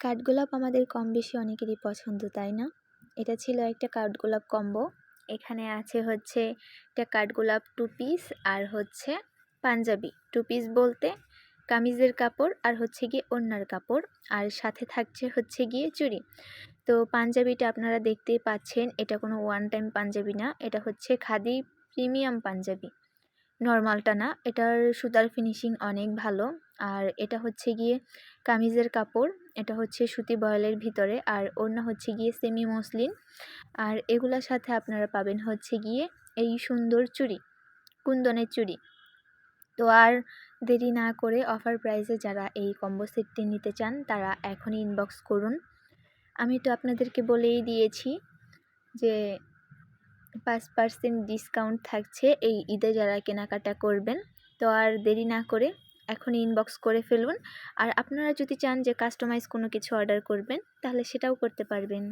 কাঠগোলাপ আমাদের কম বেশি অনেকেরই পছন্দ, তাই না? এটা ছিল একটা কাঠগোলাপ কম্বো। এখানে আছে হচ্ছে একটা কাঠগোলাপ টু পিস আর হচ্ছে পাঞ্জাবি। টু পিস বলতে কামিজের কাপড় আর হচ্ছে গিয়ে ওড়নার কাপড় আর সাথে থাকছে হচ্ছে গিয়ে চুড়ি। তো পাঞ্জাবিটা আপনারা দেখতেই পাচ্ছেন, এটা কোনো ওয়ান টাইম পাঞ্জাবি না, এটা হচ্ছে খাদি প্রিমিয়াম পাঞ্জাবি। নর্মালটা না, এটার সুতার ফিনিশিং অনেক ভালো। আর এটা হচ্ছে গিয়ে কামিজের কাপড়, এটা হচ্ছে সুতি বয়েলের ভিতরে আর ওড়না হচ্ছে গিয়ে সেমি মসলিন আর এগুলোর সাথে আপনারা পাবেন হচ্ছে গিয়ে এই সুন্দর চুড়ি, কুন্দনের চুড়ি। তো আর দেরি না করে অফার প্রাইসে যারা এই কম্বো সেটটি নিতে চান, তারা এখনই ইনবক্স করুন। আমি তো আপনাদেরকে বলেই দিয়েছি যে পাঁচ পার্সেন্ট ডিসকাউন্ট থাকছে এই ঈদে যারা কেনাকাটা করবেন। তো আর দেরি না করে এখন ইনবক্স করে ফেলুন। আর আপনারা যদি চান যে কাস্টমাইজ কোনো কিছু অর্ডার করবেন, তাহলে সেটাও করতে পারবেন।